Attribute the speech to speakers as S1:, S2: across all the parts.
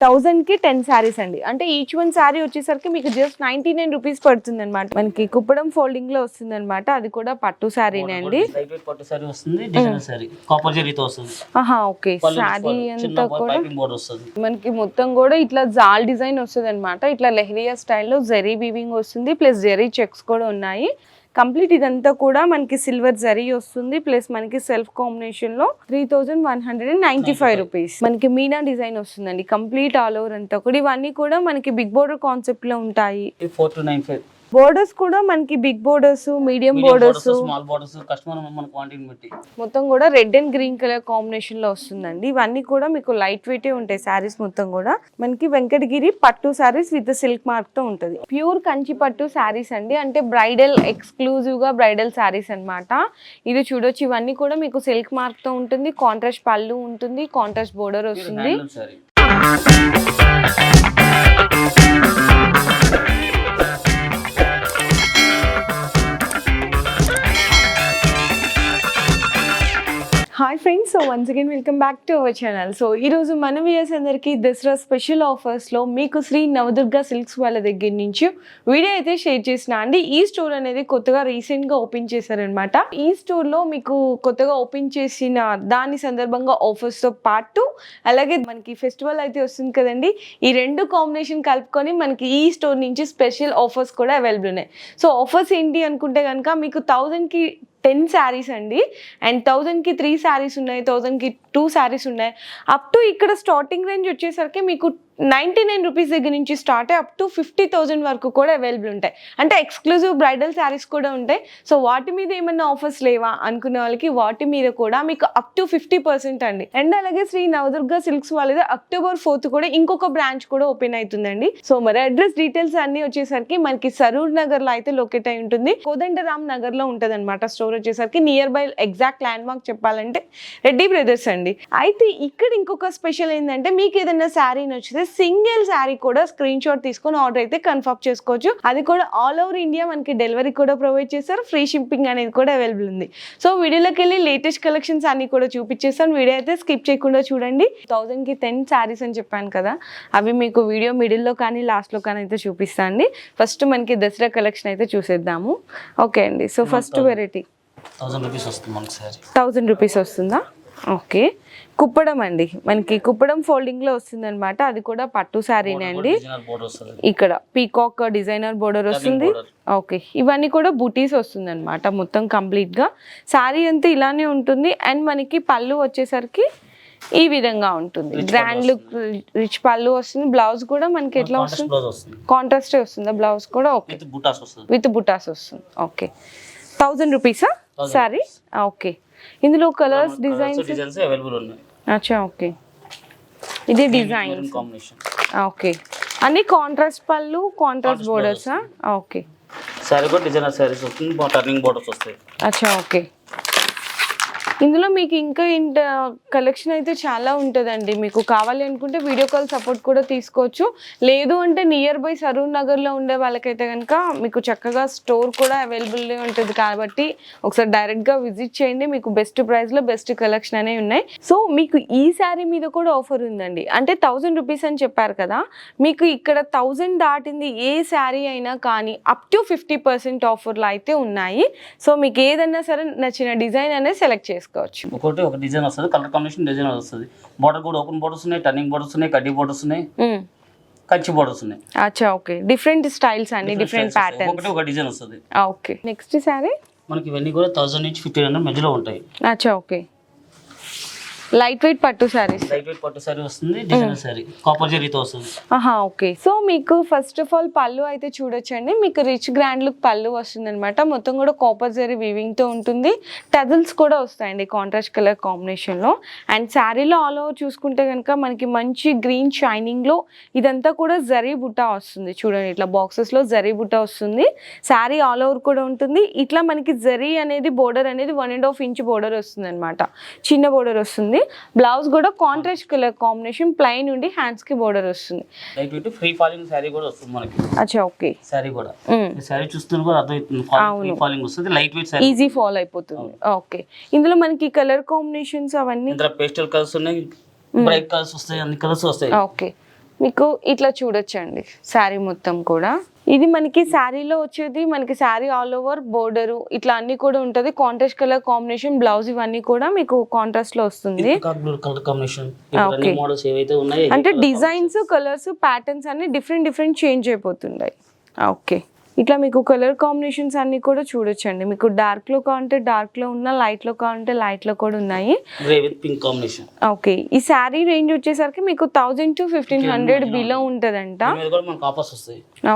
S1: థౌజండ్కి టెన్ శారీస్ అండి. అంటే ఈచ్ వన్ శారీ వచ్చేసరికి మీకు జస్ట్ నైన్టీ నైన్ రూపీస్ పడుతుంది అనమాట మనకి కుప్పడం ఫోల్డింగ్లో వస్తుంది అనమాట అది కూడా పట్టు శారీనే అండి.
S2: పట్టు వస్తుంది డిజైనర్ సారీ కాపర్ జరీతో వస్తుంది.
S1: ఆహా ఓకే. శారీ. అంతా కూడా మనకి మొత్తం కూడా ఇట్లా జాల్ డిజైన్ వస్తుంది అనమాట ఇట్లా లెహరియా స్టైల్లో జరీ వీవింగ్ వస్తుంది ప్లస్ జరీ చెక్స్ కూడా ఉన్నాయి. కంప్లీట్ ఇదంతా కూడా మనకి సిల్వర్ జరీ వస్తుంది ప్లస్ మనకి సెల్ఫ్ కాంబినేషన్లో three thousand one hundred and ninety five rupees. మనకి మీనా డిజైన్ వస్తుందండి కంప్లీట్ ఆల్ ఓవర్ అంతా కూడా. ఇవన్నీ కూడా మనకి బిగ్ బోర్డర్ కాన్సెప్ట్లో ఉంటాయి.
S2: Four to nine five
S1: borders కూడా మనకి big borders medium borders
S2: small borders customer మన క్వాంటిటీ బట్టి.
S1: మొత్తం కూడా రెడ్ అండ్ గ్రీన్ కలర్ కాంబినేషన్లో వస్తుందండి. ఇవన్నీ కూడా మీకు లైట్ వెయిట్ ఉంటాయి శారీస్ మొత్తం కూడా. మనకి వెంకటగిరి పట్టు శారీస్ విత్ సిల్క్ మార్క్తో ఉంటది. ప్యూర్ కంచి పట్టు శారీస్ అండి. అంటే బ్రైడల్ ఎక్స్క్లూజివ్గా బ్రైడల్ శారీస్ అన్నమాట. ఇది చూడొచ్చు. ఇవన్నీ కూడా మీకు సిల్క్ మార్క్తో ఉంటుంది. కాంట్రాస్ట్ పళ్ళు ఉంటుంది. కాంట్రాస్ట్ బోర్డర్ వస్తుంది. Hi friends so once again welcome back to our channel so ఈ రోజు మన వ్యూయర్స్ అందరికీ దసరా స్పెషల్ ఆఫర్స్లో మీకు శ్రీ నవదుర్గ సిల్క్స్ వాళ్ళ దగ్గర నుంచి వీడియో అయితే షేర్ చేసిన. అండి ఈ స్టోర్ అనేది కొత్తగా రీసెంట్గా ఓపెన్ చేశారనమాట ఈ స్టోర్లో మీకు కొత్తగా ఓపెన్ చేసిన దాని సందర్భంగా ఆఫర్స్తో పాటు అలాగే మనకి ఫెస్టివల్ అయితే వస్తుంది కదండి. ఈ రెండు కాంబినేషన్ కలుపుకొని మనకి ఈ స్టోర్ నుంచి స్పెషల్ ఆఫర్స్ కూడా అవైలబుల్ ఉన్నాయి. సో ఆఫర్స్ ఏంటి అనుకుంటే కనుక మీకు థౌజండ్కి టెన్ శారీస్ అండి. అండ్ థౌజండ్కి త్రీ శారీస్ ఉన్నాయి థౌజండ్కి టూ శారీస్ ఉన్నాయి. అప్ టు ఇక్కడ స్టార్టింగ్ రేంజ్ వచ్చేసరికి మీకు నైంటీ నైన్ రూపీస్ దగ్గర నుంచి స్టార్ట్ అయ్యి అప్ టు ఫిఫ్టీ థౌజండ్ వరకు కూడా అవైలబుల్ ఉంటాయి. అంటే ఎక్స్క్లూజివ్ బ్రైడల్ శారీస్ కూడా ఉంటాయి. సో వాటి మీద ఏమైనా ఆఫర్స్ లేవా? అనుకునే వాళ్ళకి వాటి మీద కూడా మీకు అప్ టు ఫిఫ్టీ పర్సెంట్ అండి. అండ్ అలాగే శ్రీ నవదుర్గ సిల్క్స్ వాళ్ళది అక్టోబర్ ఫోర్త్ కూడా ఇంకొక బ్రాంచ్ కూడా ఓపెన్ అవుతుందండి. సో మరి అడ్రస్ డీటెయిల్స్ అన్ని వచ్చేసరికి మనకి సరూర్ నగర్లో అయితే లొకేట్ అయి ఉంటుంది. కోదండరామ్ నగర్లో ఉంటుంది అనమాట స్టోర్ వచ్చేసరికి nearby exact landmark చెప్పాలంటే. రెడ్డి బ్రదర్స్ అండి. అయితే ఇక్కడ ఇంకొక స్పెషల్ ఏంటంటే మీకు ఏదైనా శారీ నచ్చితే సింగిల్ శారీ కూడా స్క్రీన్ షాట్ తీసుకొని ఆర్డర్ అయితే కన్ఫర్మ్ చేసుకోవచ్చు. అది కూడా ఆల్ ఓవర్ ఇండియా మనకి డెలివరీ కూడా ప్రొవైడ్ చేస్తారు. ఫ్రీ షిప్పింగ్ అనేది కూడా అవైలబుల్ ఉంది. సో వీడియోలోకి వెళ్ళి లేటెస్ట్ కలెక్షన్స్ అన్ని కూడా చూపించేస్తాను. వీడియో అయితే స్కిప్ చేయకుండా చూడండి. థౌజండ్కి టెన్ శారీస్ అని చెప్పాను కదా అవి మీకు వీడియో మిడిల్లో కానీ లాస్ట్లో కానీ అయితే చూపిస్తాను అండి. ఫస్ట్ మనకి దసరా కలెక్షన్ అయితే చూసేద్దాము. ఓకే అండి. So first variety
S2: thousand rupees వస్తుంది మనకి సారీ
S1: థౌజండ్ రూపీస్ వస్తుందా? ఓకే. కుప్పడం అండి. మనకి కుప్పడం ఫోల్డింగ్లో వస్తుంది అనమాట అది కూడా పట్టు శారీనే అండి. ఇక్కడ పీకాక్ డిజైనర్ బోర్డర్ వస్తుంది. ఓకే ఇవన్నీ కూడా బుటీస్ వస్తుంది అనమాట మొత్తం కంప్లీట్గా. శారీ అంతా ఇలానే ఉంటుంది. అండ్ మనకి పళ్ళు వచ్చేసరికి ఈ విధంగా ఉంటుంది. గ్రాండ్ లుక్ రిచ్ పళ్ళు వస్తుంది. బ్లౌజ్ కూడా మనకి ఎట్లా వస్తుంది? కాంట్రాస్ట్ వస్తుందా. బ్లౌజ్ కూడా ఓకే
S2: విత్ బుటాస్ వస్తుంది.
S1: ఓకే థౌజండ్ రూపీసా
S2: 1000
S1: సారీ ఓకే ఇందులో కలర్స్ డిజైన్స్
S2: డిజైన్స్ అవైలబుల్ ఉన్నాయి.
S1: అచ్చా ఓకే. ఇది డిజైన్
S2: కాంబినేషన్.
S1: ఓకే. అన్ని కాంట్రాస్ట్ పళ్ళు కాంట్రాస్ట్ బోర్డర్సా ఓకే.
S2: సారీ కూడా డిజైనర్ సారీస్ వస్తుంది టర్నింగ్ బోర్డర్స్ వస్తాయి.
S1: అచ్చా ఓకే. ఇందులో మీకు ఇంకా ఇంట కలెక్షన్ అయితే చాలా ఉంటుందండి. మీకు కావాలి అనుకుంటే వీడియో కాల్ సపోర్ట్ కూడా తీసుకోవచ్చు. లేదు అంటే నియర్ బై సరూర్ నగర్లో ఉండే వాళ్ళకైతే కనుక మీకు చక్కగా స్టోర్ కూడా అవైలబుల్ ఉంటుంది. కాబట్టి ఒకసారి డైరెక్ట్గా విజిట్ చేయండి. మీకు బెస్ట్ ప్రైస్లో బెస్ట్ కలెక్షన్ అనేవి ఉన్నాయి. సో మీకు ఈ శారీ మీద కూడా ఆఫర్ ఉందండి. అంటే థౌజండ్ రూపీస్ అని చెప్పారు కదా. మీకు ఇక్కడ థౌజండ్ దాటింది ఏ శారీ అయినా కానీ అప్ టు ఫిఫ్టీ పర్సెంట్ ఆఫర్లు అయితే ఉన్నాయి. సో మీకు ఏదన్నా సరే నచ్చిన డిజైన్ అనేది సెలెక్ట్ చేసుకోవచ్చు
S2: ఒకటి ఒక డిజైన్ వస్తుంది కలర్ కాంబినేషన్ డిజైన్ వస్తుంది. బోర్డర్ కూడా ఓపెన్ బోర్డర్స్ ఉన్నాయి టర్నింగ్ బోర్డర్స్ ఉన్నాయి కడ్డీ బోర్డర్స్ ఉన్నాయి. కంచి బోర్డర్స్ ఉన్నాయి.
S1: అచ్చా ఓకే. డిఫరెంట్ స్టైల్స్ అండి డిఫరెంట్. ప్యాటర్న్స్
S2: ఒకటి ఒక డిజైన్ వస్తుంది.
S1: ఓకే. నెక్స్ట్ శారీ?
S2: మనకి ఇవన్నీ కూడా థౌసండ్ నుంచి ఫిఫ్టీన్ హండ్రెడ్ మధ్యలో ఉంటాయి.
S1: అచ్చా ఓకే. లైట్ వెయిట్ పట్టు శారీస్
S2: లైట్ వెయిట్ పట్టు సారీ వస్తుంది డిజైనర్ సారీ కాపర్ జరీతో వస్తుంది.
S1: ఆహా ఓకే సో మీకు ఫస్ట్ ఆఫ్ ఆల్ పళ్ళు అయితే చూడొచ్చండి. మీకు రిచ్ గ్రాండ్ లుక్ పళ్ళు వస్తుంది అనమాట మొత్తం కూడా కాపర్ జరీ వీవింగ్తో ఉంటుంది. టజల్స్ కూడా వస్తాయండి కాంట్రాస్ట్ కలర్ కాంబినేషన్లో. అండ్ శారీలో ఆల్ ఓవర్ చూసుకుంటే కనుక మనకి మంచి గ్రీన్ షైనింగ్లో ఇదంతా కూడా జరీ బుట్ట వస్తుంది. చూడండి ఇట్లా బాక్సెస్లో జరీ బుట్ట వస్తుంది. శారీ ఆల్ ఓవర్ కూడా ఉంటుంది. ఇట్లా మనకి జరీ అనేది బోర్డర్ అనేది one and half inch border వస్తుంది అనమాట చిన్న బోర్డర్ వస్తుంది. బ్లౌజ్ కూడా కాంట్రాస్ట్ కలర్ కాంబినేషన్ ప్లైన్ ఉండి హ్యాండ్స్కి బోర్డర్ వస్తుంది.
S2: Light weight free falling sari కూడా వస్తుంది మనకి.
S1: అచ్చా ఓకే.
S2: సారీ కూడా. ఈ సారీ చూస్తున్న కూడా అర్థమవుతుంది. ఫ్రీ ఫాలింగ్ వస్తుంది light weight sari
S1: easy follow అయిపోతుంది ఓకే. ఇందులో మనకి కలర్ కాంబినేషన్స్ అవన్నీ?
S2: ఇందులో పేస్టల్ కలర్స్ ఉన్నాయి బ్రైట్ కలర్స్ వస్తాయి అన్ని కలర్స్ వస్తాయి.
S1: ఓకే. మీకు ఇట్లా చూడొచ్చండి శారీ మొత్తం కూడా. ఇది మనకి శారీలో వచ్చేది మనకి శారీ ఆల్ ఓవర్ బోర్డర్ ఇట్లా అన్ని కూడా ఉంటది. కాంట్రాస్ట్ కలర్ కాంబినేషన్ బ్లౌజ్ ఇవన్నీ కూడా మీకు కాంట్రాస్ట్లో వస్తుంది. అంటే డిజైన్స్ కలర్స్ ప్యాటర్న్స్ అన్ని డిఫరెంట్ డిఫరెంట్ చేంజ్ అయిపోతున్నాయి. ఓకే ఇట్లా మీకు కలర్ కాంబినేషన్స్ అన్ని కూడా చూడొచ్చండి. మీకు డార్క్లో కావాలంటే డార్క్లో ఉన్న లైట్లో కావాలంటే లైట్లో కూడా ఉన్నాయి.
S2: పింక్ కాంబినేషన్
S1: ఓకే ఈ శారీ రేంజ్ వచ్చేసరికి మీకు thousand to fifteen hundred below ఉంటుందంట.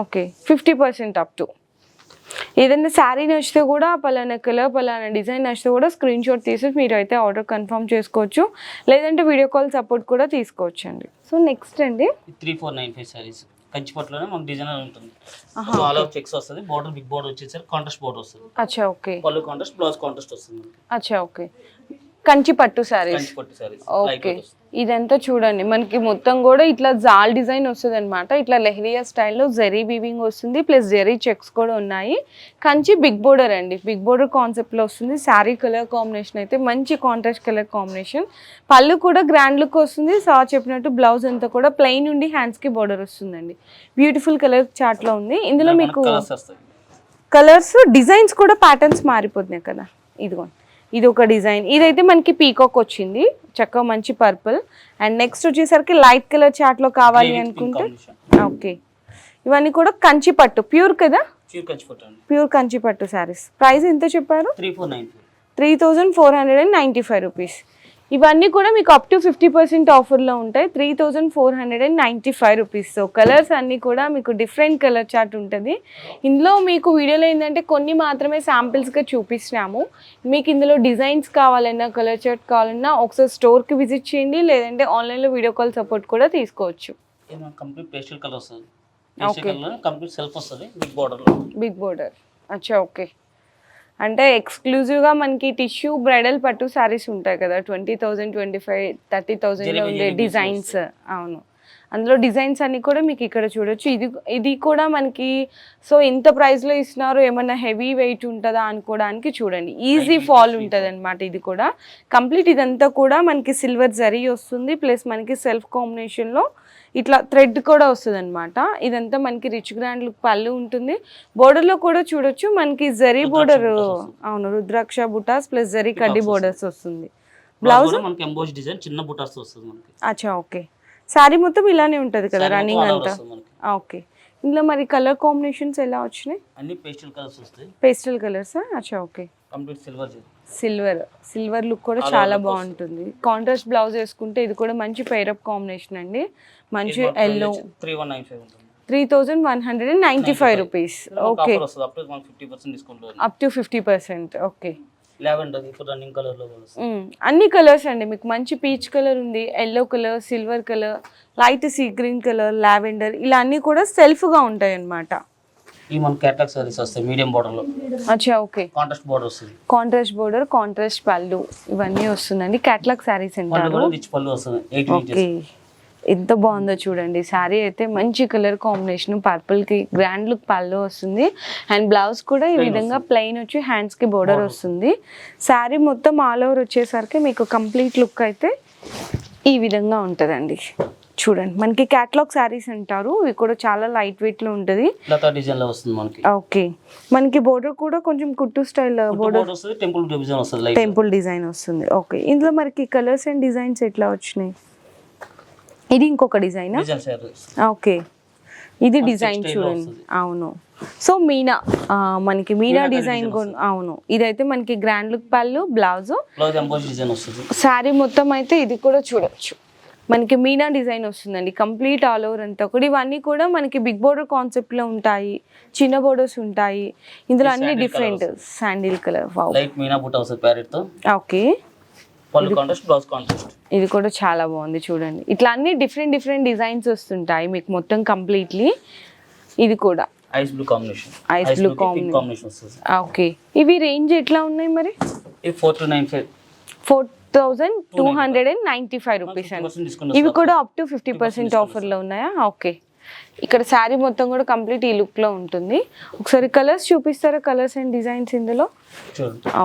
S1: Okay fifty percent up to ఏదైనా శారీ నచ్చితే కూడా పలానా కలర్ పలానా డిజైన్ నచ్చితే కూడా స్క్రీన్ షాట్ తీసి మీరు అయితే ఆర్డర్ కన్ఫర్మ్ చేసుకోవచ్చు. లేదంటే వీడియో కాల్ సపోర్ట్ కూడా తీసుకోవచ్చు అండి సో నెక్స్ట్ అండి
S2: three four nine five saris కంచిపట్టులోనే మనకు డిజైనర్ ఉంటుంది. ఆల్ ఓవర్ చెక్స్ వస్తుంది. బోర్డర్ బిగ్ బోర్డర్ వచ్చేసరికి కాంట్రాస్ట్ బోర్డర్ వస్తుంది.
S1: అచ్చా ఓకే
S2: పళ్ళు కాంట్రాస్ట్ బ్లౌజ్ కాంట్రాస్ట్ వస్తుంది
S1: అచ్చా ఓకే కంచి పట్టు
S2: సారీస్
S1: ఓకే ఇదంతా చూడండి. మనకి మొత్తం కూడా ఇట్లా జాల్ డిజైన్ వస్తుంది అనమాట ఇట్లా లెహరియా స్టైల్లో జెరీ వీవింగ్ వస్తుంది. ప్లస్ జెరీ చెక్స్ కూడా ఉన్నాయి. కంచి బిగ్ బోర్డర్ అండి. బిగ్ బోర్డర్ కాన్సెప్ట్లో వస్తుంది. శారీ కలర్ కాంబినేషన్ అయితే మంచి కాంట్రాస్ట్ కలర్ కాంబినేషన్ పళ్ళు కూడా గ్రాండ్ లుక్ వస్తుంది. సా చెప్పినట్టు బ్లౌజ్ అంతా కూడా ప్లెయిన్ ఉండి హ్యాండ్స్కి బోర్డర్ వస్తుందండి. బ్యూటిఫుల్ కలర్ చార్ట్లో ఉంది. ఇందులో మీకు
S2: కలర్స్
S1: డిజైన్స్ కూడా ప్యాటర్న్స్ మారిపోతున్నాయి కదా. ఇదిగోండి. ఇది ఒక డిజైన్. ఇదైతే మనకి పీకాక్ వచ్చింది. చక్కగా మంచి పర్పుల్ అండ్ నెక్స్ట్ వచ్చేసరికి లైట్ కలర్ చాట్లో కావాలి అనుకుంటే. ఓకే ఇవన్నీ కూడా కంచి పట్టు. ప్యూర్ కదా?
S2: ప్యూర్
S1: కంచి పట్టు శారీస్ ప్రైస్ ఎంత చెప్పారు?
S2: Three
S1: thousand four hundred and ninety five rupees ఇవన్నీ కూడా మీకు అప్ టు ఫిఫ్టీ పర్సెంట్ ఆఫర్లో ఉంటాయి. Three thousand four hundred and ninety five rupees so colours అన్నీ కూడా మీకు డిఫరెంట్ కలర్ చార్ట్ ఉంటుంది. ఇందులో మీకు వీడియోలో ఏంటంటే కొన్ని మాత్రమే శాంపిల్స్గా చూపిస్తున్నాము. మీకు ఇందులో డిజైన్స్ కావాలన్నా కలర్ చార్ట్ కావాలన్నా ఒకసారి స్టోర్కి విజిట్ చేయండి. లేదంటే ఆన్లైన్లో వీడియో కాల్ సపోర్ట్ కూడా తీసుకోవచ్చు.
S2: ఇది మనకు కంప్లీట్ పేస్టల్ కలర్ వస్తుంది. పేస్టల్ కలర్ కంప్లీట్ సెల్ఫ్ వస్తుంది. బిగ్ బోర్డర్లో
S1: బిగ్ బోర్డర్ అచ్చా ఓకే అంటే ఎక్స్క్లూజివ్గా మనకి టిష్యూ బ్రైడల్ పట్టు శారీస్ ఉంటాయి కదా twenty thousand twenty five thirty థౌజండ్లో ఉండే డిజైన్స్ అవును. అందులో డిజైన్స్ అన్ని కూడా మీకు ఇక్కడ చూడొచ్చు. ఇది ఇది కూడా మనకి సో ఎంత ప్రైస్లో ఇస్తున్నారు ఏమన్నా హెవీ వెయిట్ ఉంటుందా అనుకోవడానికి చూడండి. ఈజీ ఫాల్ ఉంటుంది అనమాట ఇది కూడా. కంప్లీట్ ఇదంతా కూడా మనకి సిల్వర్ జరీ వస్తుంది ప్లస్ మనకి సెల్ఫ్ కాంబినేషన్లో ఇట్లా థ్రెడ్ కూడా వస్తుంది అనమాట ఇదంతా మనకి రిచ్ గ్రాండ్ లుక్ పళ్ళు ఉంటుంది. Border లో కూడా చూడొచ్చు. మనకి జరీ బోర్డర్. అవును రుద్రాక్ష బుటాస్ ప్లస్ జరీ కడ్డీ బోర్డర్స్ వస్తుంది.
S2: బ్లౌజ్ మనకి డిజైన్ చిన్న బుటాస్ వస్తుంది మనకి.
S1: అచ్చా ఓకే. శారీ మొత్తం ఇలానే ఉంటుంది కదా రన్నింగ్ అంతా. ఓకే. ఇందులో మరి కలర్ కాంబినేషన్స్ ఎలా వచ్చినాయి?
S2: అన్ని పేస్టల్ కలర్స్ వస్తాయి.
S1: Pastel colours? అచ్చా okay.
S2: Complete silver
S1: silver silver look కూడా చాలా బాగుంటుంది. కాంట్రాస్ట్ బ్లౌజ్ వేసుకుంటే ఇది కూడా మంచి పైరప్ కాంబినేషన్ అండి. మంచి yellow
S2: three one nine five
S1: three thousand one hundred and ninety five rupees okay
S2: up to fifty percent
S1: okay అన్ని కలర్స్ అండి. మీకు మంచి పీచ్ కలర్ ఉంది yellow colour silver colour light sea green colour lavender ఇలా అన్నీ కూడా సెల్ఫ్గా ఉంటాయి అన్నమాట
S2: ఈ మన క్యాటలాగ్ సారీస్ వస్తాయి మీడియం బోర్డర్లో.
S1: అచ్చా ఓకే.
S2: కాంట్రాస్ట్ బోర్డర్ వస్తుంది.
S1: కాంట్రాస్ట్ బోర్డర్ కాంట్రాస్ట్ పళ్ళు ఇవన్నీ వస్తుందండి. క్యాట్లాగ్
S2: పళ్ళు
S1: అంటారు.
S2: రిచ్ పళ్ళు వస్తుంది ఎయిట్
S1: ఓకే. ఎంత బాగుందో చూడండి. శారీ అయితే మంచి కలర్ కాంబినేషన్ పర్పుల్కి గ్రాండ్ లుక్ పళ్ళు వస్తుంది. అండ్ బ్లౌజ్ కూడా ఈ విధంగా ప్లెయిన్ వచ్చి హ్యాండ్స్కి బోర్డర్ వస్తుంది. శారీ మొత్తం ఆల్ ఓవర్ వచ్చేసరికి మీకు కంప్లీట్ లుక్ అయితే ఈ విధంగా ఉంటుందండి. చూడండి. మనకి క్యాట్లాగ్ శారీస్ అంటారు. ఇవి కూడా చాలా లైట్ వెయిట్లో ఉంటుంది.
S2: లతా డిజైన్లో వస్తుంది మనకి.
S1: ఓకే మనకి బోర్డర్ కూడా కొంచెం కుట్టు స్టైల్ బోర్డర్
S2: వస్తుంది టెంపుల్ డిజైన్ వస్తుంది
S1: టెంపుల్ డిజైన్ వస్తుంది. ఓకే ఇందులో మనకి కలర్స్ అండ్ డిజైన్స్ ఎట్లా వచ్చినాయి? ఇది ఇంకొక డిజైన్ ఓకే ఇది డిజైన్ చూడండి. అవును. సో మీనా మనకి మీనా డిజైన్ అవును. ఇదైతే మనకి grand look pallu blouse sari మొత్తం అయితే ఇది కూడా చూడొచ్చు. మనకి మీనా డిజైన్ వస్తుందండి. కంప్లీట్ ఆల్ ఓవర్ అంతా కూడా. ఇవన్నీ కూడా మనకి బిగ్ బోర్డర్ కాన్సెప్ట్లో ఉంటాయి. చిన్న బోర్డర్స్ ఉంటాయి. ఇందులో
S2: ఇది
S1: అన్ని డిఫరెంట్ శాండిల్ కలర్
S2: లైట్ మీనా బుట్ట వస్తుంది
S1: ఓకే. ఇది కూడా చాలా బాగుంది చూడండి. ఇట్లా అన్ని డిఫరెంట్ డిఫరెంట్ డిజైన్స్ వస్తుంటాయి మీకు మొత్తం కంప్లీట్లీ. ఇది కూడా.
S2: Ice blue combination ice blue combination
S1: okay. ఇవి రేంజ్ ఎట్లా ఉన్నాయి మరి?
S2: Four two nine five
S1: four thousand two hundred and ninety five rupees అండి. ఇవి కూడా అప్ టు ఫిఫ్టీ పర్సెంట్ ఆఫర్లో ఉన్నాయా? ఓకే ఇక్కడ శారీ మొత్తం కూడా కంప్లీట్ ఈ లుక్లో ఉంటుంది. ఒకసారి కలర్స్ చూపిస్తారా? కలర్స్ అండ్ డిజైన్స్ ఇందులో?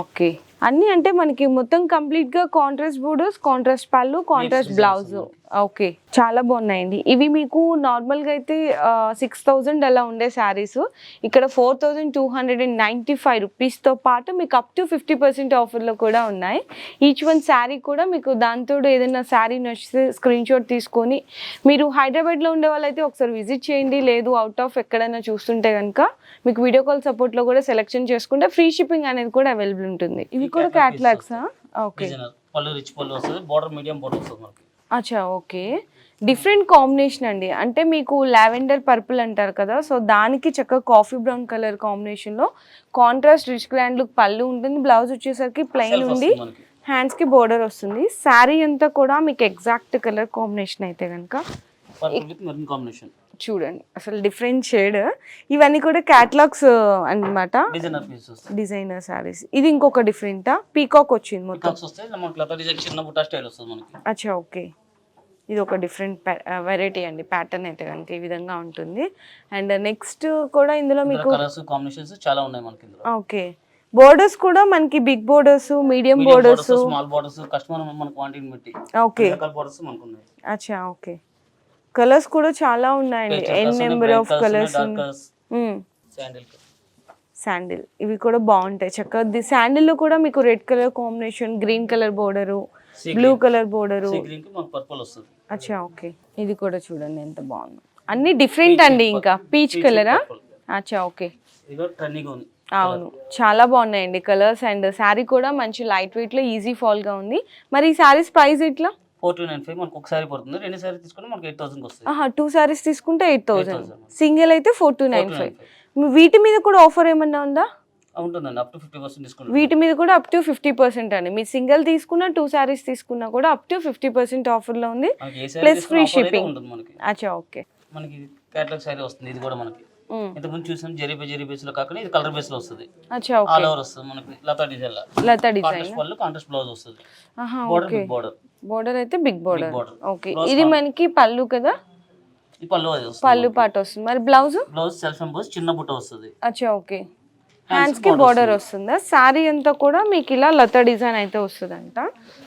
S1: ఓకే అన్నీ అంటే మనకి మొత్తం కంప్లీట్గా contrast borders contrast pallu contrast blouse. Okay. చాలా బాగున్నాయండి. ఇవి మీకు నార్మల్గా అయితే సిక్స్ థౌజండ్ అలా ఉండే శారీస్. ఇక్కడ four thousand two hundred and ninety five రూపీస్తో పాటు మీకు అప్ టు ఫిఫ్టీ పర్సెంట్ ఆఫర్లో కూడా ఉన్నాయి. ఈచ్ వన్ శారీ కూడా మీకు దాంతో ఏదైనా శారీ నచ్చితే స్క్రీన్ షాట్ తీసుకొని మీరు హైదరాబాద్లో ఉండే వాళ్ళైతే ఒకసారి విజిట్ చేయండి. లేదు అవుట్ ఆఫ్ ఎక్కడైనా చూస్తుంటే కనుక మీకు వీడియో కాల్ సపోర్ట్లో కూడా సెలెక్షన్ చేసుకుంటే ఫ్రీ షిప్పింగ్ అనేది కూడా అవైలబుల్ ఉంటుంది. ఇవి కూడా క్యాట్లాగ్సా ఓకే.
S2: పళ్ళు రిచ్ పళ్ళు వస్తుంది బార్డర్ మీడియం బార్డర్ వస్తుంది మనకి.
S1: అచ్చా ఓకే. డిఫరెంట్ కాంబినేషన్ అండి. అంటే మీకు లావెండర్ పర్పుల్ అంటారు కదా సో దానికి చక్కగా కాఫీ బ్రౌన్ కలర్ కాంబినేషన్లో contrast rich grand look pallu ఉంటుంది. బ్లౌజ్ వచ్చేసరికి ప్లెయిన్ ఉండి హ్యాండ్స్కి బోర్డర్ వస్తుంది. శారీ అంతా కూడా మీకు ఎగ్జాక్ట్ కలర్ కాంబినేషన్ అయితే కనుక
S2: కాంబినేషన్.
S1: చూడండి. అసలు డిఫరెంట్ షేడ్ ఇవన్నీ కూడా క్యాటలాగ్స్ అన్నమాట.
S2: డిజైనర్
S1: శారీస్ ఇది ఇంకొక డిఫరెంటా పీకాక్ వచ్చింది మొత్తం. అచ్చా ఓకే. ఇది ఒక డిఫరెంట్ వెరైటీ అండి. ప్యాటర్న్ అయితే కనుక ఈ విధంగా ఉంటుంది. అండ్ నెక్స్ట్ కూడా ఇందులో మీకు
S2: కాంబినేషన్స్ చాలా ఉన్నాయి మనకి
S1: ఓకే. బోర్డర్స్ కూడా మనకి big borders medium borders
S2: small borders customer మన క్వాంటిటీ బట్టి.
S1: ఓకే.
S2: బార్డర్స్ మనకు ఉన్నాయి.
S1: అచ్చా ఓకే. కలర్స్ కూడా చాలా ఉన్నాయండి. N number of colours
S2: sandal
S1: sandal ఇవి కూడా బాగుంటాయి. చక్కగా శాండిల్లో కూడా మీకు red colour combination green colour border blue colour border అచ్చా ఓకే. ఇది కూడా చూడండి ఎంత బాగుంది. అన్ని డిఫరెంట్ అండి ఇంకా. పీచ్ కలరా అచ్చా ఓకే. అవును. చాలా బాగున్నాయండి కలర్స్ అండ్ శారీ కూడా మంచి లైట్ వెయిట్లో ఈజీ ఫాల్గా ఉంది. మరి ఈ శారీస్ ప్రైస్ ఎట్లా?
S2: ఫోర్ టూ నైన్ ఫైవ్ మనకు ఒకసారి పడుతుంది. రెండు సారీ తీసుకుంటే మనకి ఎయిట్ థౌసండ్ వస్తుంది
S1: టూ శారీస్ తీసుకుంటే ఎయిట్ థౌసండ్.
S2: 8,000.
S1: సింగిల్ అయితే ఫోర్ టూ నైన్ ఫైవ్. వీటి మీద కూడా ఆఫర్ ఏమన్నా ఉందా?
S2: ఉంటుందండి. Up to fifty percent discount
S1: వీటి మీద కూడా అప్ టు ఫిఫ్టీ పర్సెంట్ అండి. మీరు సింగిల్ తీసుకున్న టూ శారీస్ తీసుకున్నా కూడా అప్ టు ఫిఫ్టీ పర్సెంట్ ఆఫర్లో ఉంది. free
S2: free
S1: shipping.
S2: ఉంటుంది మనకి.
S1: అచ్చా ఓకే.
S2: మనకి క్యాటలాగ్ సారీ వస్తుంది. ఇది కూడా మనకి. ఇంతకుముందు చూసాం జెరీ జెరీ బేస్లో కాకుండా ఇది కలర్ బేస్లో వస్తుంది. ఆల్ ఓవర్ వస్తుంది మనకి. లతా design
S1: Lata design.
S2: Contrast pallu contrast blouse వస్తుంది. బోర్డర్ బోర్డర్
S1: బోర్డర్ అయితే బిగ్ బోర్డర్
S2: border.
S1: ఓకే ఇది. మనకి పళ్ళు కదా?
S2: ఈ పళ్ళు అది వస్తుంది.
S1: పళ్ళు పాట వస్తుంది. మరి బ్లౌజ్
S2: బ్లౌజ్ సెల్ఫ్ ఎంబోస్ చిన్న బుట్ట వస్తుంది.
S1: అచ్చా ఓకే హ్యాండ్స్కి బోర్డర్ వస్తుందా. శారీ అంతా కూడా మీకు ఇలా లత డిజైన్ అయితే వస్తుందంట.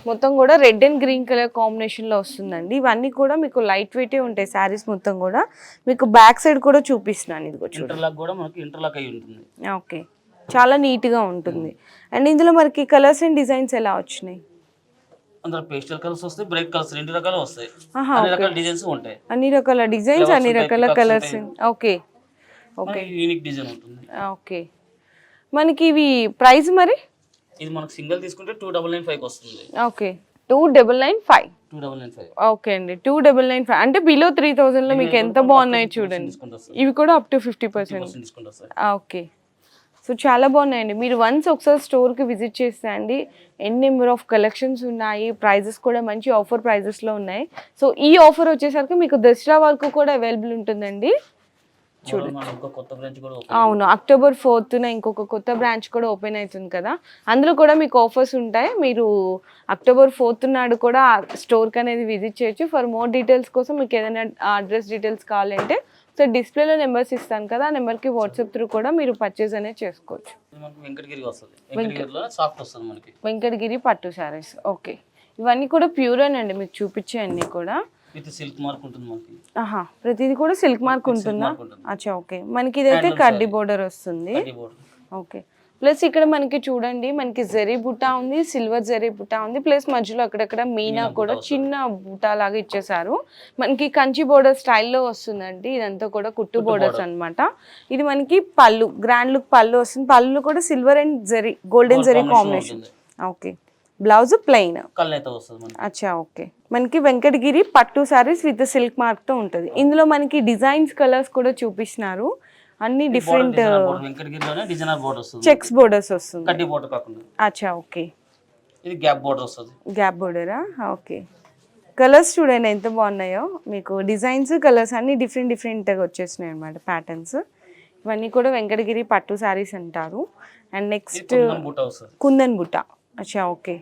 S1: మొత్తం కూడా రెడ్ అండ్ గ్రీన్ కలర్ కాంబినేషన్లో వస్తుందండి. ఇవన్నీ కూడా మీకు లైట్ వెయిట్ ఉంటాయి శారీస్ మొత్తం కూడా. మీకు బ్యాక్ సైడ్ కూడా చూపిస్తున్నాను ఇది
S2: ఇంటర్లాక్ కూడా మనకి ఇంటర్లాక్ అయి ఉంటుంది.
S1: ఓకే చాలా నీట్గా ఉంటుంది. అండ్ ఇందులో మనకి కలర్స్ అండ్ డిజైన్స్ ఎలా వచ్చినాయి?
S2: అందులో పేస్టల్ కలర్స్ వస్తాయి బ్రైట్ కలర్స్ రెండు రకాలు వస్తాయి. అన్ని రకాల డిజైన్స్ ఉంటాయి.
S1: అన్ని రకాల డిజైన్స్ అన్ని రకాల colours. Okay. Okay.
S2: Unique design ఉంటుంది.
S1: ఓకే. మనకి ఇవి ప్రైస్ మరి?
S2: ఇది మనకి సింగిల్ తీసుకుంటే టూ డబల్ నైన్ ఫైవ్ వస్తుంది.
S1: Okay. Two double nine five
S2: two double nine five
S1: okay అండి. టూ డబల్ నైన్ ఫైవ్ అంటే బిలో త్రీ థౌజండ్లో మీకు ఎంత బాగున్నాయి చూడండి. ఇవి కూడా up to fifty percent okay. So చాలా బాగున్నాయండి. మీరు వన్స్ ఒకసారి స్టోర్కి విజిట్ చేస్తే అండి ఎన్ని నెంబర్ ఆఫ్ కలెక్షన్స్ ఉన్నాయి ప్రైజెస్ కూడా మంచి ఆఫర్ ప్రైజెస్లో ఉన్నాయి. సో ఈ ఆఫర్ వచ్చేసరికి మీకు దసరా వరకు కూడా అవైలబుల్ ఉంటుందండి.
S2: చూడండి మనం ఇంకో కొత్త బ్రాంచ్ కూడా open
S1: అవును అక్టోబర్ ఫోర్త్న ఇంకొక కొత్త బ్రాంచ్ కూడా ఓపెన్ అవుతుంది కదా. అందులో కూడా మీకు ఆఫర్స్ ఉంటాయి. మీరు అక్టోబర్ ఫోర్త్ నాడు కూడా స్టోర్కి అనేది విజిట్ చేయొచ్చు. ఫర్ మోర్ డీటెయిల్స్ కోసం మీకు ఏదైనా అడ్రస్ డీటెయిల్స్ కావాలంటే సో డిస్ప్లేలో నెంబర్స్ ఇస్తాను కదా ఆ నెంబర్కి వాట్సాప్ త్రూ కూడా మీరు పర్చేజ్ అనేది చేసుకోవచ్చు.
S2: వెంకటగిరి వస్తుంది. వెంకటగిరిలో సాఫ్ట్ వస్తుంది మనకి.
S1: వెంకటగిరి పట్టు శారీస్. ఓకే. ఇవన్నీ కూడా ప్యూర్ అండి మీకు చూపించే అన్నీ కూడా.
S2: విత్ సిల్క్ మార్క్ ఉంటుంది మనకి.
S1: ఆహా ప్రతిదీ కూడా సిల్క్ మార్క్ ఉంటుందా? అచ్చా ఓకే. మనకి ఇదైతే కడ్డీ. బోర్డర్ వస్తుంది. ఓకే. ప్లస్ ఇక్కడ మనకి చూడండి మనకి జరీ బుట్ట ఉంది సిల్వర్ జరీ బుట్ట ఉంది ప్లస్ మధ్యలో అక్కడక్కడ మీనా కూడా చిన్న బుట్ట లాగా ఇచ్చేసారు మనకి కంచి బోర్డర్ స్టైల్లో వస్తుందండి ఇదంతా కూడా కుట్టు బోర్డర్స్ అన్నమాట. ఇది మనకి పళ్ళు గ్రాండ్ లుక్ పళ్ళు వస్తుంది. పళ్ళు కూడా silver and zari golden zari combination okay blouse plain అచ్చా ఓకే మనకి వెంకటగిరి పట్టు శారీస్ విత్ సిల్క్ మార్క్తో ఉంటుంది. ఇందులో మనకి డిజైన్స్ కలర్స్ కూడా చూపిస్తున్నారు. అన్ని డిఫరెంట్
S2: డిజైనర్ బోర్డర్ వెంకటగిరిలోనే డిజైనర్ బోర్డర్ వస్తుంది.
S1: చెక్స్ బోర్డర్స్ వస్తుంది.
S2: కడ్డీ బోర్డర్ కాకుండా
S1: అచ్చా ఓకే.
S2: ఇది గ్యాప్ బోర్డర్ వస్తుంది.
S1: గ్యాప్ బోర్డరా ఓకే. కలర్స్ చూడండి ఎంత బాగున్నాయో. మీకు డిజైన్స్ కలర్స్ అన్ని డిఫరెంట్ డిఫరెంట్గా వచ్చేసినాయి అనమాట ప్యాటర్న్స్ ఇవన్నీ కూడా వెంకటగిరి పట్టు శారీస్ అంటారు. అండ్ నెక్స్ట్
S2: కుందన్ బుట్ట
S1: అచ్చా ఓకే.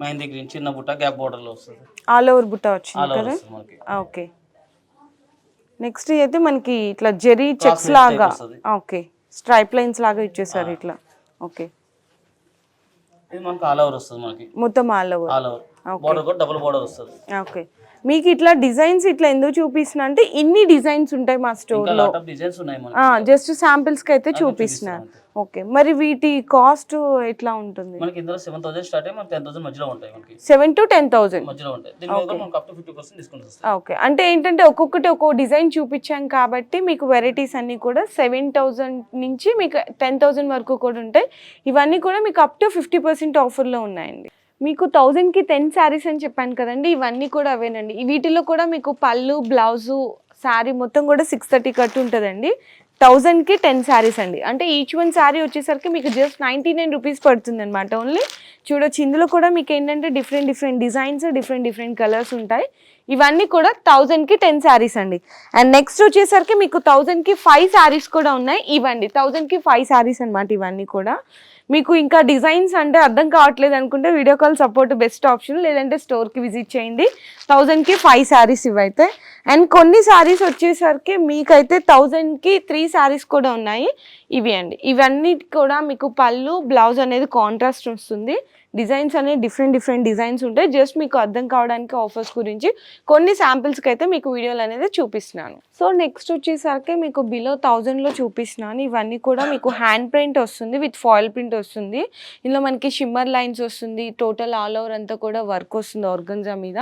S2: మెహందీ గ్రీన్ చిన్న బుట్ట గ్యాప్ బోర్డర్లో వస్తుంది.
S1: ఆల్ ఓవర్ బుట్ట వచ్చింది కదా? ఓకే. నెక్స్ట్ అయితే మనకి ఇట్లా జెరీ చెక్స్ లాగా. ఓకే స్ట్రైప్ లైన్స్ లాగా ఇచ్చేసారు ఇట్లా. ఓకే
S2: ఇది మనకి ఆల్ ఓవర్ వస్తుంది మనకి.
S1: మొత్తం all over
S2: all over border కూడా డబుల్ బార్డర్ వస్తుంది.
S1: ఓకే మీకు ఇట్లా డిజైన్స్ ఇట్లా ఎందుకు చూపిస్తున్నా అంటే ఇన్ని డిజైన్స్ ఉంటాయి మా
S2: ఉన్నాయి మనకి.
S1: జస్ట్ శాంపిల్స్కి అయితే చూపిస్తున్నా. ఓకే మరి వీటి కాస్ట్ ఎట్లా ఉంటుంది?
S2: మనకి ఇందులో సెవెన్ థౌసండ్ స్టార్ట్ అయ్యి మనకి టెన్ థౌసండ్ మధ్యలో ఉంటాయి మనకి.
S1: టు టెన్ థౌజండ్
S2: మధ్యలో ఉంటాయి. దీని మీద కూడా మనకి up to fifty percent discount వస్తుంది.
S1: ఓకే అంటే ఏంటంటే ఒక్కొక్కటి ఒక్కో డిజైన్ చూపించాం కాబట్టి మీకు వెరైటీస్ అన్నీ కూడా సెవెన్ థౌజండ్ నుంచి మీకు టెన్ థౌజండ్ వరకు కూడా ఉంటాయి. ఇవన్నీ కూడా మీకు అప్ టు ఫిఫ్టీ పర్సెంట్ ఆఫర్లో ఉన్నాయండి. మీకు థౌజండ్కి టెన్ శారీస్ అని చెప్పాను కదండి ఇవన్నీ కూడా అవేనండి. వీటిలో కూడా మీకు పళ్ళు బ్లౌజు శారీ మొత్తం కూడా సిక్స్ థర్టీ కట్ ఉంటుందండి. థౌజండ్కి టెన్ శారీస్ అండి. అంటే ఈచ్ వన్ శారీ వచ్చేసరికి మీకు జస్ట్ నైంటీ నైన్ రూపీస్ పడుతుంది అనమాట ఓన్లీ చూడొచ్చు ఇందులో కూడా మీకు ఏంటంటే different different designs different different colours ఉంటాయి. ఇవన్నీ కూడా థౌజండ్కి టెన్ శారీస్ అండి. అండ్ నెక్స్ట్ వచ్చేసరికి మీకు థౌజండ్కి ఫైవ్ శారీస్ కూడా ఉన్నాయి. ఇవ్వండి థౌజండ్కి ఫైవ్ శారీస్ అనమాట ఇవన్నీ కూడా. మీకు ఇంకా డిజైన్స్ అంటే అర్థం కావట్లేదు అనుకుంటే video call support best option లేదంటే స్టోర్కి విజిట్ చేయండి. థౌజండ్కి ఫైవ్ శారీస్ ఇవైతే. అండ్ కొన్ని శారీస్ వచ్చేసరికి మీకైతే థౌజండ్కి త్రీ శారీస్ కూడా ఉన్నాయి. ఇవి అండి. ఇవన్నీ కూడా మీకు పళ్ళు బ్లౌజ్ అనేది కాంట్రాస్ట్ వస్తుంది. డిజైన్స్ అనేవి డిఫరెంట్ డిఫరెంట్ డిజైన్స్ ఉంటాయి. జస్ట్ మీకు అర్థం కావడానికి ఆఫర్స్ గురించి కొన్ని శాంపిల్స్కి అయితే మీకు వీడియోలు అనేది చూపిస్తున్నాను. సో నెక్స్ట్ వచ్చేసరికి మీకు బిలో థౌజండ్లో చూపిస్తున్నాను. ఇవన్నీ కూడా మీకు హ్యాండ్ ప్రింట్ వస్తుంది విత్ ఫాయిల్ ప్రింట్ వస్తుంది. ఇందులో మనకి షిమ్మర్ లైన్స్ వస్తుంది. టోటల్ ఆల్ ఓవర్ అంతా కూడా వర్క్ వస్తుంది ఆర్గన్జా మీద.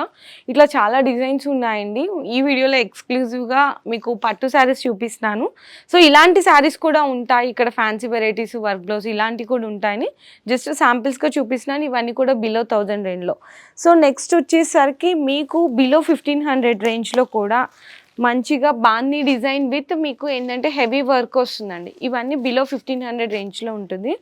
S1: ఇట్లా చాలా డిజైన్స్ ఉన్నాయండి. ఈ వీడియోలో ఎక్స్క్లూజివ్గా మీకు పట్టు శారీస్ చూపిస్తున్నాను. సో ఇలాంటి శారీస్ కూడా ఉంటాయి ఇక్కడ ఫ్యాన్సీ వెరైటీస్ వర్క్ బ్లౌజ్ ఇలాంటివి కూడా ఉంటాయని జస్ట్ శాంపిల్స్గా చూపిస్తున్నాను. ఇవన్నీ కూడా బిలో థౌజండ్ రేంజ్లో సో నెక్స్ట్ వచ్చేసరికి మీకు బిలో ఫిఫ్టీన్ హండ్రెడ్ రేంజ్లో కూడా మంచిగా బాందీ డిజైన్ విత్ మీకు ఏంటంటే హెవీ వర్క్ వస్తుందండి. ఇవన్నీ బిలో ఫిఫ్టీన్ హండ్రెడ్ రేంజ్లో ఉంటుంది.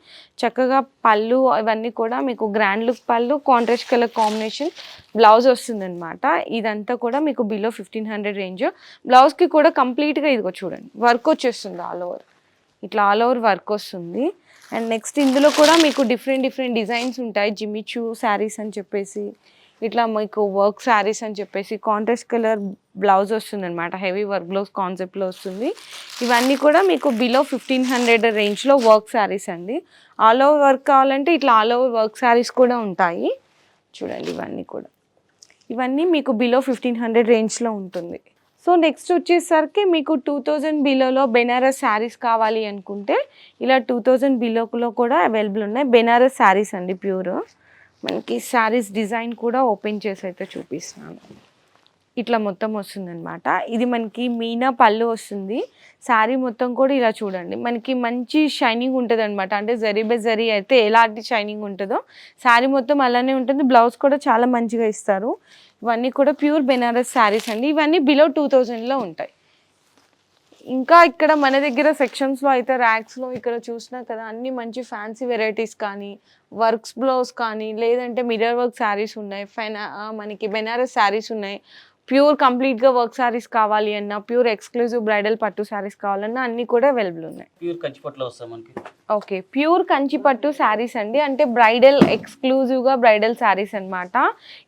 S1: చక్కగా పళ్ళు ఇవన్నీ కూడా మీకు grand look pallu contrast colour combination blouse వస్తుందన్నమాట. ఇదంతా కూడా మీకు బిలో ఫిఫ్టీన్ హండ్రెడ్ రేంజ్ బ్లౌజ్కి కూడా కంప్లీట్గా ఇదిగో చూడండి వర్క్ వచ్చేస్తుంది ఆల్ ఓవర్ ఇట్లా ఆల్ ఓవర్ వర్క్ వస్తుంది. అండ్ నెక్స్ట్ ఇందులో కూడా మీకు డిఫరెంట్ డిఫరెంట్ డిజైన్స్ ఉంటాయి. జిమిచూ శారీస్ అని చెప్పేసి ఇట్లా మీకు వర్క్ శారీస్ అని చెప్పేసి కాంట్రాస్ట్ కలర్ బ్లౌజ్ వస్తుంది అనమాట హెవీ వర్క్ బ్లౌజ్ కాన్సెప్ట్లో వస్తుంది. ఇవన్నీ కూడా మీకు బిలో ఫిఫ్టీన్ హండ్రెడ్ రేంజ్లో వర్క్ శారీస్ అండి. ఆల్ ఓవర్ వర్క్ కావాలంటే ఇట్లా ఆల్ ఓవర్ వర్క్ శారీస్ కూడా ఉంటాయి. చూడండి ఇవన్నీ కూడా. ఇవన్నీ మీకు బిలో ఫిఫ్టీన్ హండ్రెడ్ రేంజ్లో ఉంటుంది. సో నెక్స్ట్ వచ్చేసరికి మీకు టూ థౌజండ్ బిలోలో బెనారస్ శారీస్ కావాలి అనుకుంటే ఇలా టూ థౌజండ్ బిలోలో కూడా అవైలబుల్ ఉన్నాయి. బెనారస్ శారీస్ అండి ప్యూర్ మనకి శారీస్ డిజైన్ కూడా ఓపెన్ చేసి అయితే చూపిస్తున్నాను. ఇట్లా మొత్తం వస్తుందన్నమాట. ఇది మనకి మీనా పళ్ళు వస్తుంది. శారీ మొత్తం కూడా ఇలా చూడండి. మనకి మంచి షైనింగ్ ఉంటుంది అనమాట అంటే జరీ బై జరీ అయితే ఎలాంటి షైనింగ్ ఉంటుందో. శారీ మొత్తం అలానే ఉంటుంది. బ్లౌజ్ కూడా చాలా మంచిగా ఇస్తారు. ఇవన్నీ కూడా ప్యూర్ బెనారస్ శారీస్ అండి. ఇవన్నీ బిలో టూ థౌజండ్లో ఉంటాయి. ఇంకా ఇక్కడ మన దగ్గర సెక్షన్స్లో అయితే ర్యాక్స్లో ఇక్కడ చూసినా కదా అన్ని మంచి ఫ్యాన్సీ వెరైటీస్ కానీ వర్క్స్ బ్లౌజ్ కానీ లేదంటే మిర్రర్ వర్క్ శారీస్ ఉన్నాయి ఫైనా మనకి బెనారస్ శారీస్ ఉన్నాయి. ప్యూర్ కంప్లీట్గా వర్క్ శారీస్ కావాలి అన్నా ప్యూర్ ఎక్స్క్లూజివ్ బ్రైడల్ పట్టు శారీస్ కావాలన్నా అన్నీ కూడా అవైలబుల్ ఉన్నాయి.
S2: ప్యూర్ వస్తాయి మనకి?
S1: ఓకే ప్యూర్ కంచి పట్టు శారీస్ అండి. అంటే బ్రైడల్ ఎక్స్క్లూజివ్గా బ్రైడల్ శారీస్ అన్నమాట.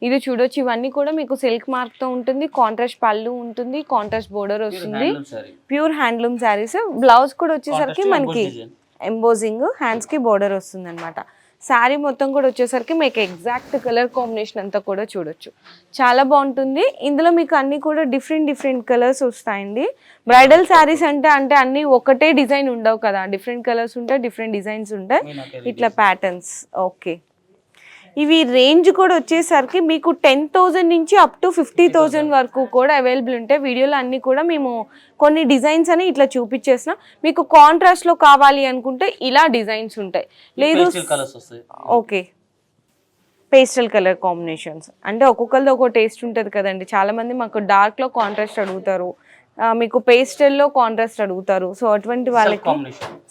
S1: ఇది చూడొచ్చు. ఇవన్నీ కూడా మీకు సిల్క్ మార్క్తో ఉంటుంది కాంట్రాస్ట్ పళ్ళు ఉంటుంది కాంట్రాస్ట్ బోర్డర్ వస్తుంది. ప్యూర్ హ్యాండ్లూమ్ శారీస్ బ్లౌజ్ కూడా వచ్చేసరికి మనకి. ఎంబోజింగ్ హ్యాండ్స్కి బోర్డర్ వస్తుంది అనమాట శారీ మొత్తం కూడా వచ్చేసరికి మీకు ఎగ్జాక్ట్ కలర్ కాంబినేషన్ అంతా కూడా చూడొచ్చు. చాలా బాగుంటుంది. ఇందులో మీకు అన్ని కూడా డిఫరెంట్ డిఫరెంట్ కలర్స్ వస్తాయండి. బ్రైడల్ శారీస్ అంటే అంటే అన్ని ఒకటే డిజైన్ ఉండవు కదా. డిఫరెంట్ కలర్స్ ఉంటాయి డిఫరెంట్ డిజైన్స్ ఉంటాయి. ఇట్లా ప్యాటర్న్స్ ఓకే ఇవి రేంజ్ కూడా వచ్చేసరికి మీకు టెన్ థౌజండ్ నుంచి అప్ టు ఫిఫ్టీ థౌజండ్ వరకు కూడా అవైలబుల్ ఉంటాయి వీడియోలో అన్ని కూడా మేము కొన్ని డిజైన్స్ అని ఇట్లా చూపించేసిన. మీకు కాంట్రాస్ట్లో కావాలి అనుకుంటే ఇలా డిజైన్స్ ఉంటాయి. లేదు ఓకే. పేస్టల్ కలర్ కాంబినేషన్స్ అంటే ఒక్కొక్కరిది ఒక్కో టేస్ట్ ఉంటుంది కదండి. చాలా మంది మాకు డార్క్లో కాంట్రాస్ట్ అడుగుతారు. మీకు పేస్టల్లో కాంట్రాస్ట్ అడుగుతారు. సో అటువంటి వాళ్ళకి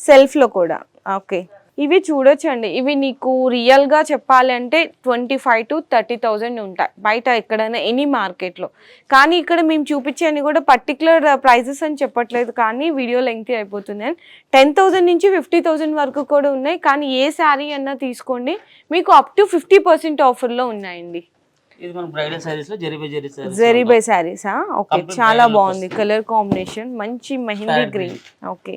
S1: సెల్ఫ్లో కూడా. ఓకే. ఇవి చూడొచ్చండి. ఇవి నీకు రియల్గా చెప్పాలి అంటే twenty five to thirty thousand ఉంటాయి. బయట ఎక్కడైనా ఎనీ మార్కెట్లో. కానీ ఇక్కడ మేము చూపించేవి కూడా పర్టికులర్ ప్రైజెస్ అని చెప్పట్లేదు. కానీ వీడియో లెంగ్త్ అయిపోతుంది. అండ్ టెన్ థౌజండ్ నుంచి ఫిఫ్టీ థౌజండ్ వరకు కూడా ఉన్నాయి. కానీ ఏ శారీ అన్నా తీసుకోండి. మీకు అప్ టు ఫిఫ్టీ పర్సెంట్ ఆఫర్లో ఉన్నాయండి.
S2: జెరీ బై
S1: శారీసా. ఓకే. చాలా బాగుంది. Colour combination. మంచి మెహందీ గ్రీన్. ఓకే.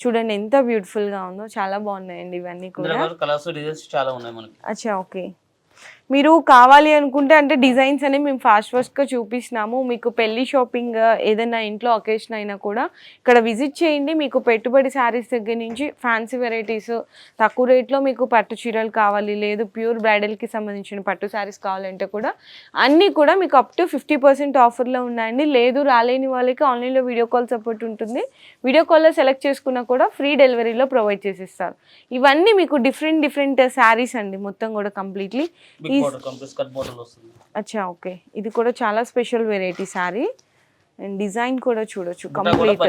S1: చూడండి ఎంత బ్యూటిఫుల్గా ఉందో చాలా బాగున్నాయండి ఇవన్నీ కూడా.
S2: కలర్స్ డిజైన్స్ చాలా ఉన్నాయి మనకి.
S1: అచ్చా ఓకే మీరు కావాలి అనుకుంటే అంటే డిజైన్స్ అనేవి మేము ఫాస్ట్ ఫాస్ట్గా చూపిస్తున్నాము. మీకు పెళ్ళి షాపింగ్ ఏదైనా ఇంట్లో అకేషన్ అయినా కూడా ఇక్కడ విజిట్ చేయండి. మీకు పెట్టుబడి శారీస్ దగ్గర నుంచి ఫ్యాన్సీ వెరైటీస్ తక్కువ రేట్లో మీకు పట్టు చీరలు కావాలి లేదు ప్యూర్ బ్రైడల్కి సంబంధించిన పట్టు శారీస్ కావాలంటే కూడా అన్నీ కూడా మీకు అప్ టు ఫిఫ్టీ పర్సెంట్ ఆఫర్లో ఉన్నాయండి. లేదు రాలేని వాళ్ళకి ఆన్లైన్లో వీడియో కాల్ సపోర్ట్ ఉంటుంది. వీడియో కాల్లో సెలెక్ట్ చేసుకున్నా కూడా ఫ్రీ డెలివరీలో ప్రొవైడ్ చేసిస్తారు. ఇవన్నీ మీకు డిఫరెంట్ డిఫరెంట్ శారీస్ అండి మొత్తం కూడా కంప్లీట్లీ
S2: ఈ
S1: అచ్చా ఓకే. ఇది కూడా చాలా special variety sari and design కూడా చూడొచ్చు complete.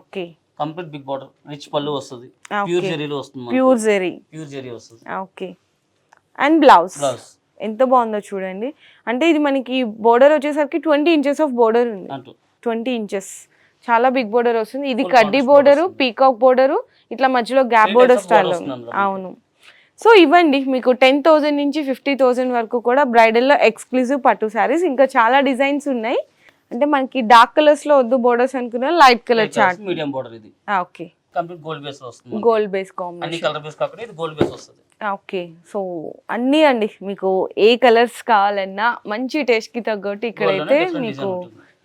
S1: Okay.
S2: Complete big border rich pallu వస్తుంది. ప్యూర్. జెరీలో వస్తుంది
S1: ప్యూర్ జెరీ.
S2: ప్యూర్ జెరీ వస్తుంది.
S1: ఓకే. And blouse.
S2: బ్లౌజ్.
S1: ఎంత బాగుందో చూడండి. అంటే ఇది మనకి బోర్డర్ వచ్చేసరికి ట్వంటీ ఇంచెస్ ఆఫ్ బోర్డర్ ఉంది. Twenty inches. చాలా బిగ్ బోర్డర్ వస్తుంది. ఇది కడ్డీ బోర్డరు. పీకాక్ బోర్డరు ఇట్లా మధ్యలో గ్యాప్ బోర్డర్ స్టైల్ అవును. సో ఇవ్వండి మీకు టెన్ థౌజండ్ నుంచి ఫిఫ్టీ థౌజండ్ వరకు కూడా బ్రైడల్లో ఎక్స్క్లూజివ్ పట్టు శారీస్ ఇంకా చాలా డిజైన్స్ ఉన్నాయి. అంటే మనకి డార్క్ కలర్స్లో వద్దు బోర్డర్స్ అనుకున్నా light colour chart
S2: medium border ఇది.
S1: ఓకే.
S2: కంప్లీట్ గోల్డ్ బేస్ వస్తుంది.
S1: గోల్డ్ బేస్
S2: అన్ని కలర్ బేస్ కాకుండా ఇది గోల్డ్ బేస్ వస్తుంది.
S1: ఓకే. సో అన్నీ అండి మీకు ఏ కలర్స్ కావాలన్నా మంచి టేస్ట్కి తగ్గట్టు ఇక్కడైతే మీకు.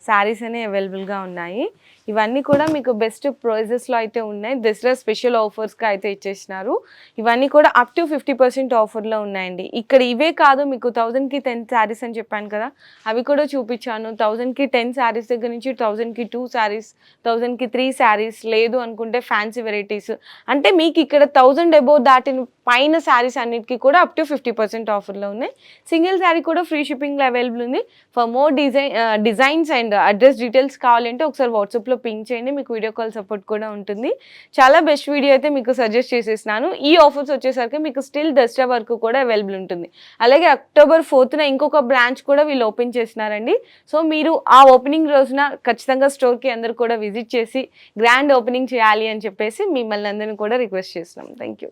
S1: శారీస్ అనేవి అవైలబుల్గా ఉన్నాయి. ఇవన్నీ కూడా మీకు బెస్ట్ ప్రైజెస్లో అయితే ఉన్నాయి. దసరా స్పెషల్ ఆఫర్స్గా అయితే ఇచ్చేసినారు. ఇవన్నీ కూడా అప్ టు ఫిఫ్టీ పర్సెంట్ ఆఫర్లో ఉన్నాయండి. ఇక్కడ ఇవే కాదు మీకు థౌజండ్కి టెన్ శారీస్ అని చెప్పాను కదా అవి కూడా చూపించాను. థౌజండ్కి టెన్ శారీస్ దగ్గర నుంచి థౌజండ్కి టూ శారీస్ థౌజండ్కి త్రీ శారీస్ లేదు అనుకుంటే ఫ్యాన్సీ వెరైటీస్ అంటే మీకు ఇక్కడ థౌజండ్ అబోవ్ దాటిన పైన శారీస్ అన్నిటికీ కూడా అప్ టు ఫిఫ్టీ పర్సెంట్ ఆఫర్లో ఉన్నాయి. సింగిల్ శారీ కూడా ఫ్రీ షిప్పింగ్లో అవైలబుల్ ఉంది. For more design designs and address details కావాలంటే ఒకసారి వాట్సాప్లో పింక్ చేయండి మీకు వీడియో కాల్ సపోర్ట్ కూడా ఉంటుంది. చాలా బెస్ట్ వీడియో అయితే మీకు సజెస్ట్ చేసేసినాను. ఈ ఆఫర్స్ వచ్చేసరికి మీకు స్టిల్ దసరా వరకు కూడా అవైలబుల్ ఉంటుంది. అలాగే అక్టోబర్ ఫోర్త్న ఇంకొక బ్రాంచ్ కూడా వీళ్ళు ఓపెన్ చేసినారండి. సో మీరు ఆ ఓపెనింగ్ రోజున ఖచ్చితంగా స్టోర్కి అందరు కూడా విజిట్ చేసి గ్రాండ్ ఓపెనింగ్ చేయాలి అని చెప్పేసి మిమ్మల్ని అందరిని కూడా రిక్వెస్ట్ చేస్తున్నాం. Thank you